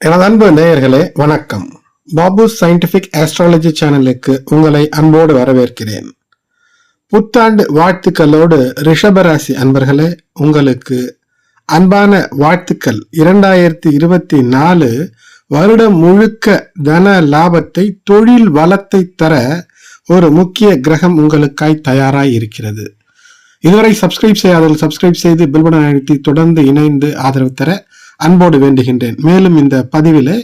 எனது அன்பு நேயர்களே வணக்கம். பாபு சயின்டிபிக் ஆஸ்ட்ராலஜி சேனலுக்கு உங்களை அன்போடு வரவேற்கிறேன். புத்தாண்டு வாழ்த்துக்களோடு ரிஷபராசி அன்பர்களே உங்களுக்கு அன்பான வாழ்த்துக்கள். இரண்டாயிரத்தி இருபத்தி நாலு வருடம் முழுக்க தன லாபத்தை தொழில் வளத்தை தர ஒரு முக்கிய கிரகம் உங்களுக்காய் தயாராய் இருக்கிறது. இதுவரை சப்ஸ்கிரைப் செய்யாதவர்கள் சப்ஸ்கிரைப் செய்து பில்படன் அழுத்தி தொடர்ந்து இணைந்து ஆதரவு தர அன்போடு வேண்டுகின்றேன். மேலும் இந்த பதிவில்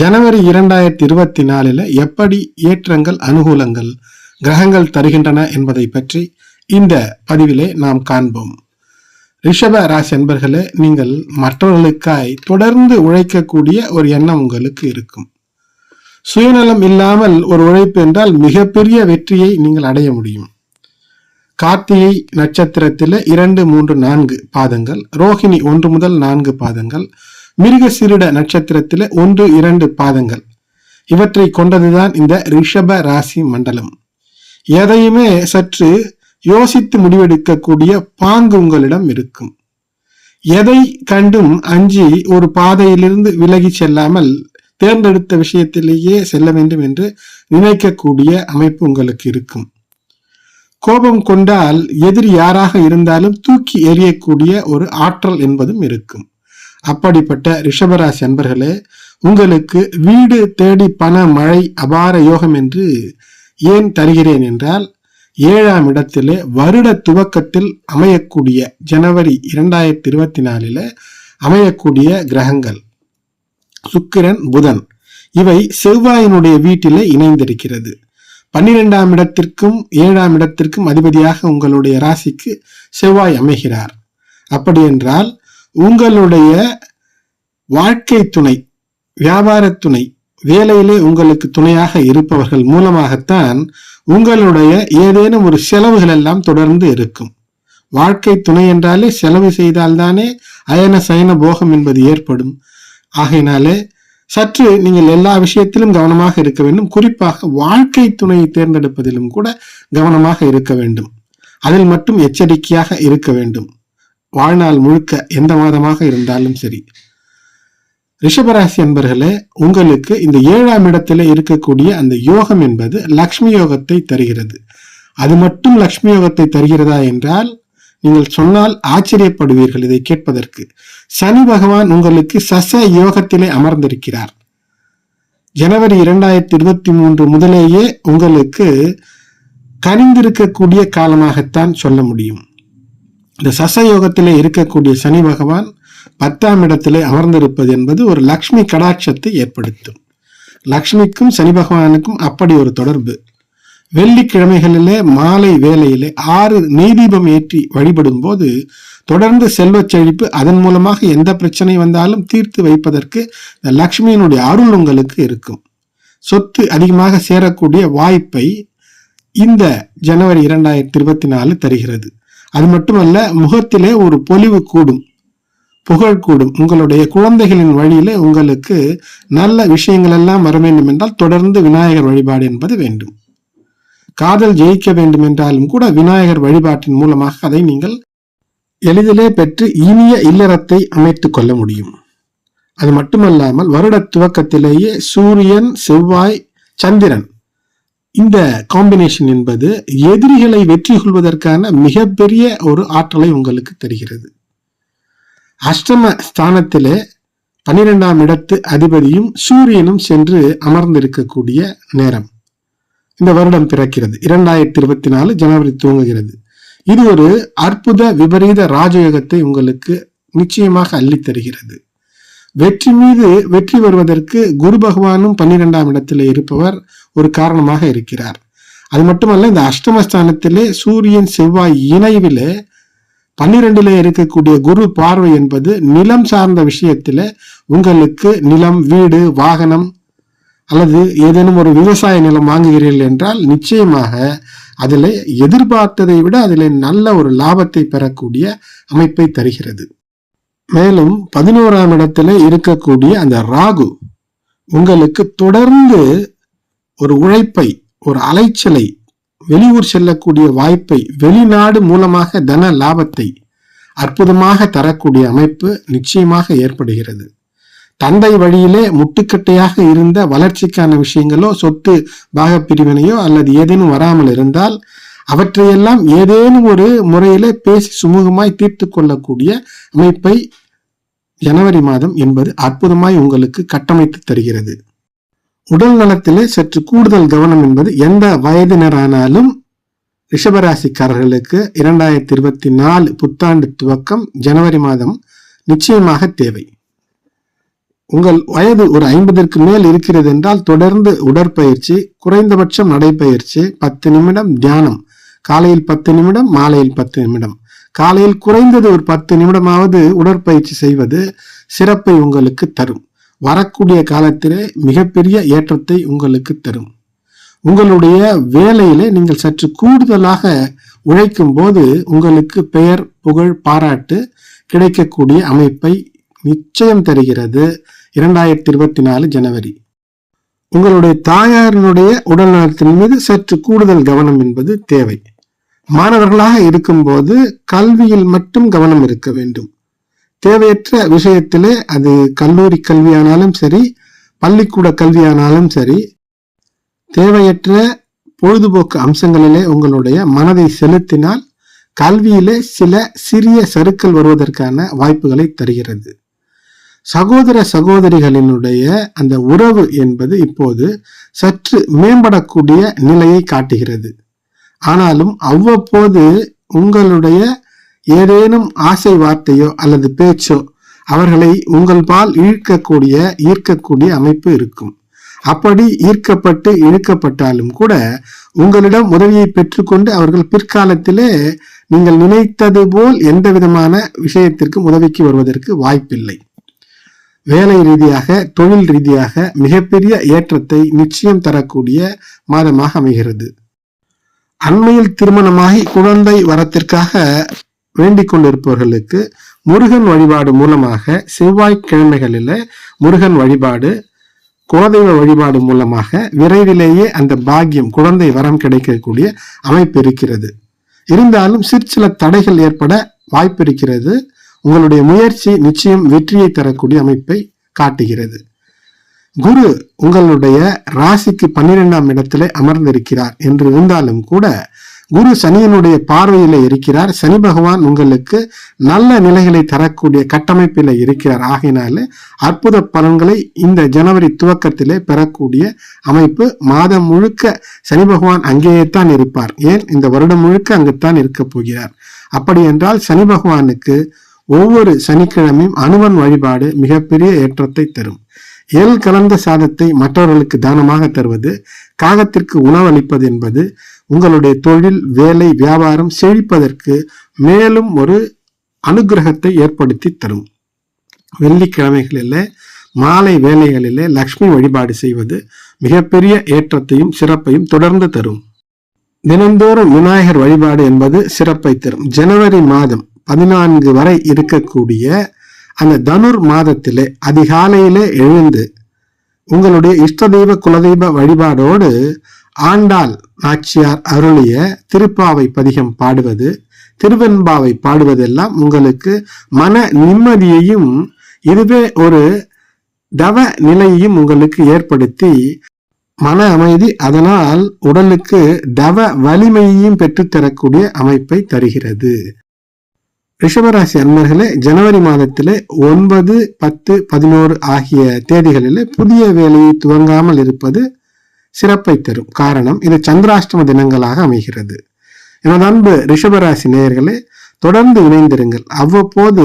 ஜனவரி இரண்டாயிரத்தி இருபத்தி நாலில் எப்படி ஏற்றங்கள் அனுகூலங்கள் கிரகங்கள் தருகின்றன என்பதை பற்றி இந்த பதிவிலே நாம் காண்போம். ரிஷப ராசி அன்பர்களே நீங்கள் மற்றவர்களுக்காய் தொடர்ந்து உழைக்கக்கூடிய ஒரு எண்ணம் உங்களுக்கு இருக்கும். சுயநலம் இல்லாமல் ஒரு உழைப்பு என்றால் மிகப்பெரிய வெற்றியை நீங்கள் அடைய முடியும். கார்த்திகை நட்சத்திரத்தில் இரண்டு மூன்று நான்கு பாதங்கள் ரோஹிணி ஒன்று முதல் நான்கு பாதங்கள் மிருகசீரிட நட்சத்திரத்தில் ஒன்று இரண்டு பாதங்கள். இவற்றை கொண்டதுதான் இந்த ரிஷப ராசி மண்டலம். எதையுமே சற்று யோசித்து முடிவெடுக்கக்கூடிய பாங்கு உங்களிடம் இருக்கும். எதை கண்டும் அஞ்சி ஒரு பாதையிலிருந்து விலகி செல்லாமல் தேர்ந்தெடுத்த விஷயத்திலேயே செல்ல வேண்டும் என்று நினைக்கக்கூடிய அமைப்பு உங்களுக்கு இருக்கும். கோபம் கொண்டால் எதிரி யாராக இருந்தாலும் தூக்கி எறியக்கூடிய ஒரு ஆற்றல் என்பதும் இருக்கும். அப்படிப்பட்ட ரிஷபராசி அன்பர்களே உங்களுக்கு வீடு தேடி பண மழை அபார யோகம் என்று ஏன் தருகிறேன் என்றால் ஏழாம் இடத்திலே வருட துவக்கத்தில் அமையக்கூடிய ஜனவரி இரண்டாயிரத்தி இருபத்தி நாலில் அமையக்கூடிய கிரகங்கள். சுக்கிரன் புதன். இவை செவ்வாயினுடைய வீட்டிலே இணைந்திருக்கிறது. பன்னிரெண்டாம் இடத்திற்கும் ஏழாம் இடத்திற்கும் அதிபதியாக உங்களுடைய ராசிக்கு செவ்வாய் அமைகிறார். அப்படி என்றால் உங்களுடைய வாழ்க்கை துணை வியாபார துணை வேலையிலே உங்களுக்கு துணையாக இருப்பவர்கள் மூலமாகத்தான் உங்களுடைய ஏதேனும் ஒரு செலவுகள் எல்லாம் தொடர்ந்து இருக்கும். வாழ்க்கை துணை என்றாலே செலவு செய்தால்தானே அயன சயன போகம் என்பது ஏற்படும். ஆகையினாலே சற்று நீங்கள் எல்லா விஷயத்திலும் கவனமாக இருக்க வேண்டும். குறிப்பாக வாழ்க்கை துணையை தேர்ந்தெடுப்பதிலும் கூட கவனமாக இருக்க வேண்டும். அதில் மட்டும் எச்சரிக்கையாக இருக்க வேண்டும். வாழ்நாள் முழுக்க எந்த மாதமாக இருந்தாலும் சரி. ரிஷபராசி என்பர்களே உங்களுக்கு இந்த ஏழாம் இடத்துல இருக்கக்கூடிய அந்த யோகம் என்பது லக்ஷ்மி யோகத்தை தருகிறது. அது மட்டும் லக்ஷ்மி யோகத்தை தருகிறதா என்றால் நீங்கள் சொன்னால் ஆச்சரியப்படுவீர்கள் இதை கேட்பதற்கு. சனி பகவான் உங்களுக்கு சச யோகத்திலே அமர்ந்திருக்கிறார். ஜனவரி இரண்டாயிரத்தி இருபத்தி மூன்று முதலேயே உங்களுக்கு கனிந்திருக்கக்கூடிய காலமாகத்தான் சொல்ல முடியும். இந்த சச யோகத்திலே இருக்கக்கூடிய சனி பகவான் பத்தாம் இடத்திலே அமர்ந்திருப்பது என்பது ஒரு லக்ஷ்மி கடாட்சத்தை ஏற்படுத்தும். லக்ஷ்மிக்கும் சனி பகவானுக்கும் அப்படி ஒரு தொடர்பு. வெள்ளிக்கிழமைகளிலே மாலை வேலையிலே ஆறு நெய்தீபம் ஏற்றி வழிபடும் போது தொடர்ந்து செல்வச் செழிப்பு அதன் மூலமாக எந்த பிரச்சனை வந்தாலும் தீர்த்து வைப்பதற்கு இந்த லக்ஷ்மியினுடைய அருள் உங்களுக்கு இருக்கும். சொத்து அதிகமாக சேரக்கூடிய வாய்ப்பை இந்த ஜனவரி இரண்டாயிரத்தி இருபத்தி நாலு தருகிறது. அது மட்டுமல்ல முகத்திலே ஒரு பொலிவு கூடும் புகழ் கூடும். உங்களுடைய குழந்தைகளின் வழியிலே உங்களுக்கு நல்ல விஷயங்கள் எல்லாம் வர வேண்டும் என்றால் தொடர்ந்து விநாயகர் வழிபாடு என்பது வேண்டும். காதல் ஜெயிக்க வேண்டும் என்றாலும் கூட விநாயகர் வழிபாட்டின் மூலமாக அதை நீங்கள் எளிதிலே பெற்று இனிய இல்லறத்தை அமைத்துக் கொள்ள முடியும். அது மட்டுமல்லாமல் வருட துவக்கத்திலேயே சூரியன் செவ்வாய் சந்திரன் இந்த காம்பினேஷன் என்பது எதிரிகளை வெற்றி கொள்வதற்கான மிகப்பெரிய ஒரு ஆற்றலை உங்களுக்கு தருகிறது. அஷ்டம ஸ்தானத்திலே பனிரெண்டாம் இடத்து அதிபதியும் சூரியனும் சென்று அமர்ந்திருக்கக்கூடிய நேரம். இந்த வருடம் பிறக்கிறது இரண்டாயிரத்தி இருபத்தி நாலு ஜனவரி துவங்குகிறது. இது ஒரு அற்புத விபரீத ராஜயோகத்தை உங்களுக்கு நிச்சயமாக அள்ளித் தருகிறது. வெற்றி மீது வெற்றி வருவதற்கு குரு பகவானும் பன்னிரெண்டாம் இடத்திலே இருப்பவர் ஒரு காரணமாக இருக்கிறார். அது மட்டுமல்ல இந்த அஷ்டமஸ்தானத்திலே சூரியன் செவ்வாய் இணைவிலே பன்னிரெண்டுல இருக்கக்கூடிய குரு பார்வை என்பது நிலம் சார்ந்த விஷயத்தில் உங்களுக்கு நிலம் வீடு வாகனம் அல்லது ஏதேனும் ஒரு விவசாய நிலம் வாங்குகிறீர்கள் என்றால் நிச்சயமாக அதில் எதிர்பார்த்ததை விட அதில் நல்ல ஒரு லாபத்தை பெறக்கூடிய அமைப்பை தருகிறது. மேலும் பதினோராம் இடத்துல இருக்கக்கூடிய அந்த ராகு உங்களுக்கு தொடர்ந்து ஒரு உழைப்பை ஒரு அலைச்சலை வெளியூர் செல்லக்கூடிய வாய்ப்பை வெளிநாடு மூலமாக தன லாபத்தை அற்புதமாக தரக்கூடிய அமைப்பு நிச்சயமாக ஏற்படுகிறது. தந்தை வழியிலே முட்டுக்கட்டையாக இருந்த வளர்ச்சிக்கான விஷயங்களோ சொத்து பாகப்பிரிவினையோ அல்லது ஏதேனும் வராமல் இருந்தால் அவற்றையெல்லாம் ஏதேனும் ஒரு முறையிலே பேசி சுமூகமாய் தீர்த்து கொள்ளக்கூடிய அமைப்பை ஜனவரி மாதம் என்பது அற்புதமாய் உங்களுக்கு கட்டமைத்து தருகிறது. உடல் நலத்திலே சற்று கூடுதல் கவனம் என்பது எந்த வயதினரானாலும் ரிஷபராசிக்காரர்களுக்கு இரண்டாயிரத்தி இருபத்தி நாலு புத்தாண்டு துவக்கம் ஜனவரி மாதம் நிச்சயமாக தேவை. உங்கள் வயது ஒரு ஐம்பதற்கு மேல் இருக்கிறது என்றால் தொடர்ந்து உடற்பயிற்சி குறைந்தபட்சம் நடைப்பயிற்சி பத்து நிமிடம் தியானம் காலையில் பத்து நிமிடம் மாலையில் பத்து நிமிடம். காலையில் குறைந்தது ஒரு பத்து நிமிடமாவது உடற்பயிற்சி செய்வது சிறப்பை உங்களுக்கு தரும். வரக்கூடிய காலத்திலே மிகப்பெரிய ஏற்றத்தை உங்களுக்கு தரும். உங்களுடைய வேலையிலே நீங்கள் சற்று கூடுதலாக உழைக்கும் போது உங்களுக்கு பெயர் புகழ் பாராட்டு கிடைக்கக்கூடிய அமைப்பை நிச்சயம் தருகிறது இரண்டாயிரத்தி இருபத்தி நாலு ஜனவரி. உங்களுடைய தாயாரினுடைய உடல் நலத்தின் மீது சற்று கூடுதல் கவனம் என்பது தேவை. மாணவர்களாக இருக்கும்போது கல்வியில் மட்டும் கவனம் இருக்க வேண்டும். தேவையற்ற விஷயத்திலே அது கல்லூரி கல்வியானாலும் சரி பள்ளிக்கூட கல்வியானாலும் சரி தேவையற்ற பொழுதுபோக்கு அம்சங்களிலே உங்களுடைய மனதை செலுத்தினால் கல்வியிலே சில சிறிய சறுக்கல் வருவதற்கான வாய்ப்புகளை தருகிறது. சகோதர சகோதரிகளினுடைய அந்த உறவு என்பது இப்போது சற்று மேம்படக்கூடிய நிலையை காட்டுகிறது. ஆனாலும் அவ்வப்போது உங்களுடைய ஏதேனும் ஆசை வார்த்தையோ அல்லது பேச்சோ அவர்களை உங்கள் பால் இழுக்கக்கூடிய ஈர்க்கக்கூடிய அமைப்பு இருக்கும். அப்படி ஈர்க்கப்பட்டு இழுக்கப்பட்டாலும் கூட உங்களிடம் உதவியை பெற்றுக்கொண்டு அவர்கள் பிற்காலத்திலே நீங்கள் நினைத்தது போல் எந்த விதமான விஷயத்திற்கும் உதவிக்கு வருவதற்கு வாய்ப்பில்லை. வேலை ரீதியாக தொழில் ரீதியாக மிகப்பெரிய ஏற்றத்தை நிச்சயம் தரக்கூடிய மாதமாக அமைகிறது. அண்மையில் திருமணமாகி குழந்தை வரத்திற்காக வேண்டிக் கொண்டிருப்பவர்களுக்கு முருகன் வழிபாடு மூலமாக செவ்வாய்க்கிழமைகளில் முருகன் வழிபாடு குலதெய்வ வழிபாடு மூலமாக விரைவிலேயே அந்த பாக்கியம் குழந்தை வரம் கிடைக்கக்கூடிய அமைப்பு இருக்கிறது. இருந்தாலும் சிற்சில தடைகள் ஏற்பட வாய்ப்பு இருக்கிறது. உங்களுடைய முயற்சி நிச்சயம் வெற்றியை தரக்கூடிய அமைப்பை காட்டுகிறது. குரு உங்களுடைய ராசிக்கு பன்னிரெண்டாம் இடத்திலே அமர்ந்திருக்கிறார் என்று இருந்தாலும் கூட குரு சனியனுடைய பார்வையில இருக்கிறார். சனி பகவான் உங்களுக்கு நல்ல நிலைகளை தரக்கூடிய கட்டமைப்பில இருக்கிறார். ஆகையினால அற்புத பலன்களை இந்த ஜனவரி துவக்கத்திலே பெறக்கூடிய அமைப்பு மாதம் முழுக்க சனி பகவான் அங்கேயே தான் இருப்பார். ஏன்? இந்த வருடம் முழுக்க அங்குத்தான் இருக்க போகிறார். அப்படி என்றால் சனி பகவானுக்கு ஒவ்வொரு சனிக்கிழமையும் அணுவன் வழிபாடு மிகப்பெரிய ஏற்றத்தை தரும். எல் கலந்த சாதத்தை மற்றவர்களுக்கு தானமாக தருவது காகத்திற்கு உணவளிப்பது என்பது உங்களுடைய தொழில் வேலை வியாபாரம் செழிப்பதற்கு மேலும் ஒரு அனுகிரகத்தை ஏற்படுத்தி தரும். வெள்ளிக்கிழமைகளில் மாலை வேலைகளிலே லக்ஷ்மி வழிபாடு செய்வது மிகப்பெரிய ஏற்றத்தையும் சிறப்பையும் தொடர்ந்து தரும். தினந்தோறும் விநாயகர் வழிபாடு என்பது சிறப்பை தரும். ஜனவரி மாதம் பதினான்கு வரை இருக்கக்கூடிய அந்த தனுர் மாதத்திலே அதிகாலையிலே எழுந்து உங்களுடைய இஷ்ட தெய்வ குலதெய்வ வழிபாடோடு ஆண்டாள் நாச்சியார் அருளிய திருப்பாவை பதிகம் பாடுவது திருவெண்பாவை பாடுவதெல்லாம் உங்களுக்கு மன நிம்மதியையும் இதுவே ஒரு தவ நிலையையும் உங்களுக்கு ஏற்படுத்தி மன அமைதி அதனால் உடலுக்கு தவ வலிமையையும் பெற்றுத்தரக்கூடிய அமைப்பை தருகிறது. ரிஷபராசி அன்பர்களே ஜனவரி மாதத்திலே ஒன்பது பத்து பதினோரு ஆகிய தேதிகளில் புதிய வேலையை துவங்காமல் இருப்பது சிறப்பை தரும் காரணம் இது சந்திராஷ்டம தினங்களாக அமைகிறது. எனது அன்பு ரிஷபராசி நேயர்களே தொடர்ந்து இணைந்திருங்கள். அவ்வப்போது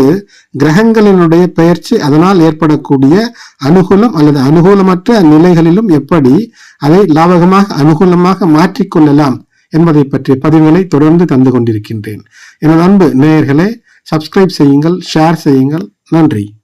கிரகங்களினுடைய பெயர்ச்சி அதனால் ஏற்படக்கூடிய அனுகூலம் அல்லது அனுகூலமற்ற நிலைகளிலும் எப்படி அதை லாபகமாக அனுகூலமாக மாற்றிக்கொள்ளலாம் என்பதை பற்றிய பதிவுகளை தொடர்ந்து தந்து கொண்டிருக்கின்றேன். எனது அன்பு நேயர்களே சப்ஸ்கிரைப் செய்யுங்கள் ஷேர் செய்யுங்கள். நன்றி.